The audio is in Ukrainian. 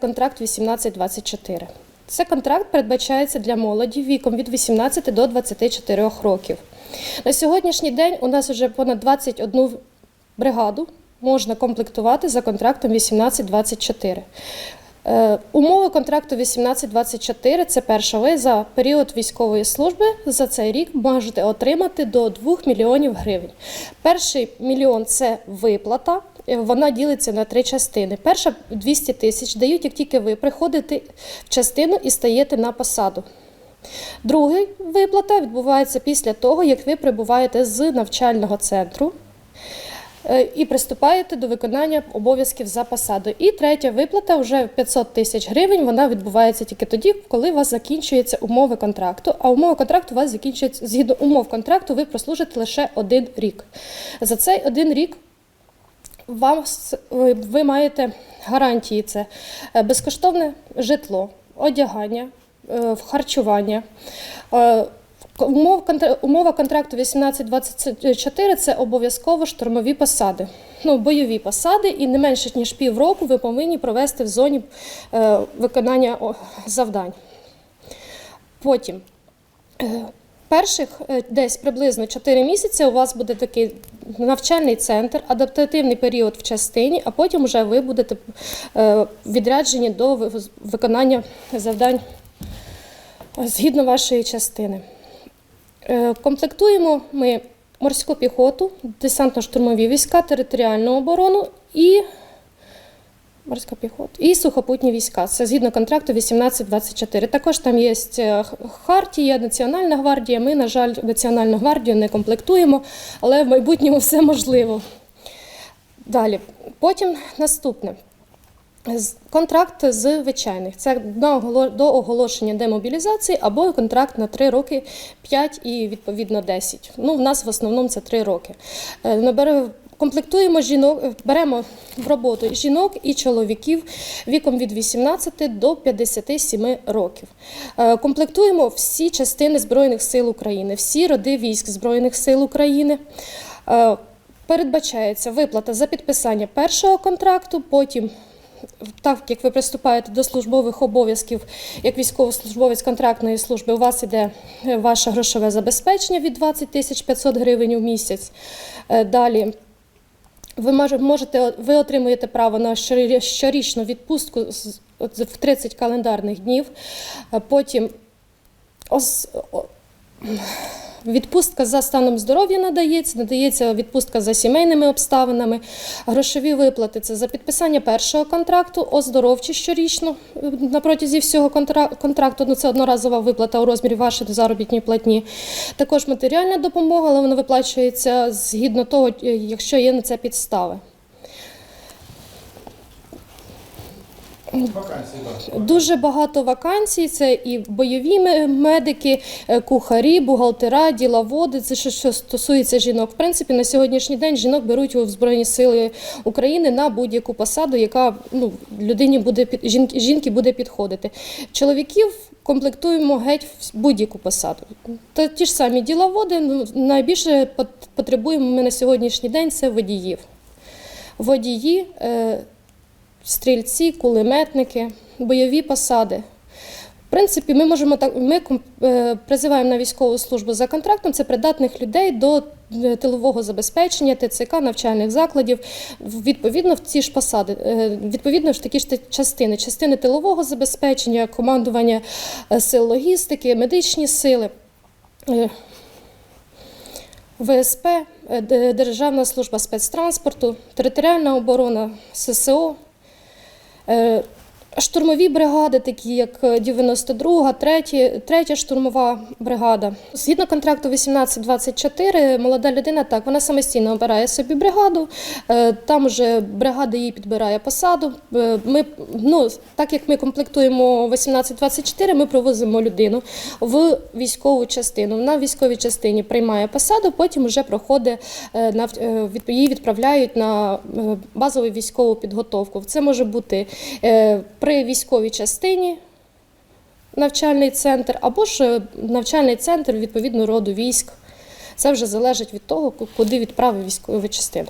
Контракт 18-24. Це контракт передбачається для молоді віком від 18 до 24 років. На сьогоднішній день у нас вже понад 21 бригаду можна комплектувати за контрактом 18-24. Е, Умови контракту 18-24 це перше. Ви за період військової служби за цей рік можете отримати до 2 мільйонів гривень. Перший мільйон це виплата. Е, Вона ділиться на три частини. Перша 200 тисяч дають, як тільки ви приходите в частину і стаєте на посаду. Другий виплата відбувається після того, як ви прибуваєте з навчального центру е, і приступаєте до виконання обов'язків за посадою. І третя виплата вже 500 тисяч гривень. Вона відбувається тільки тоді, коли у вас закінчуються умови контракту. А умови контракту у вас закінчуються згідно умов контракту, ви прослужите лише один рік. За цей один рік вам ви- маєте гарантії: це е, безкоштовне житло, одягання, е, харчування. Е, умова контракту 18-24 – це обов'язково штурмові посади. Ну, бойові посади, і не менше ніж півроку ви повинні провести в зоні виконання завдань. Потім перших е, десь приблизно 4 місяці у вас буде такий навчальний центр, адаптативний період в частині, а потім вже ви будете е, відряджені до виконання завдань згідно вашої частини. Е, Комплектуємо ми морську піхоту, десантно-штурмові війська, територіальну оборону і морська піхота і сухопутні війська. Це згідно контракту 18-24. Також там є е, хартія, Національна гвардія. Ми, на жаль, Національну гвардію не комплектуємо, але в майбутньому все можливо. Далі. Потім наступне. Контракт з звичайних. Це до оголошення демобілізації або контракт на 3 роки, 5 і відповідно 10. Ну, в нас в основному це 3 роки. Комплектуємо жінок, беремо в роботу жінок і чоловіків віком від 18 до 57 років. Е, Комплектуємо всі частини Збройних сил України, всі роди військ Збройних сил України. Е, Передбачається виплата за підписання першого контракту, потім так як ви приступаєте до службових обов'язків як військовослужбовець контрактної служби, у вас іде е, ваше грошове забезпечення від 20 тисяч 500 гривень у місяць. Далі ви може- можете, ви отримуєте право на щорічну відпустку в 30 календарних днів. Потім ос- Відпустка за станом здоров'я надається, надається відпустка за сімейними обставинами, грошові виплати це за підписання першого контракту, оздоровчі щорічно е, на протязі всього контракту. Ну, це одноразова виплата у розмірі вашої заробітної платні. Також матеріальна допомога, але вона виплачується згідно того, е, якщо є на це підстави. Вакансії, так. Дуже багато вакансій. Це і бойові медики, е, кухарі, бухгалтера, діловоди. Це що, що стосується жінок. В принципі, на сьогоднішній день жінок беруть у Збройні Сили України на будь-яку посаду, яка ну, людині буде жінки, жінки буде підходити. Чоловіків комплектуємо геть в будь-яку посаду. Та ті ж самі діловоди. Ну, найбільше пот- потребуємо ми на сьогоднішній день це водіїв. Водії. Е, стрільці, кулеметники, бойові посади. В принципі, ми можемо так. Ми е, призиваємо на військову службу за контрактом. Це придатних людей до е, тилового забезпечення, ТЦК, навчальних закладів. Відповідно, в ці ж посади, е, відповідно в такі ж частини: частини тилового забезпечення, командування сил логістики, медичні сили. ВСП, Державна служба спецтранспорту, територіальна оборона, ССО, е, штурмові бригади, такі як 92-га, 3, 3 штурмова бригада. Згідно контракту 18-24, молода людина так, вона самостійно обирає собі бригаду, е, там вже бригада їй підбирає посаду. Е, Ми, ну, так як ми комплектуємо 18-24, ми привозимо людину в військову частину. Вона в військовій частині приймає посаду, потім вже проходить е, на е, її відправляють на е, базову військову підготовку. Це може бути е, при військовій частині. Навчальний центр або ж е, навчальний центр відповідно роду військ. Це вже залежить від того, куди відправив військову частину.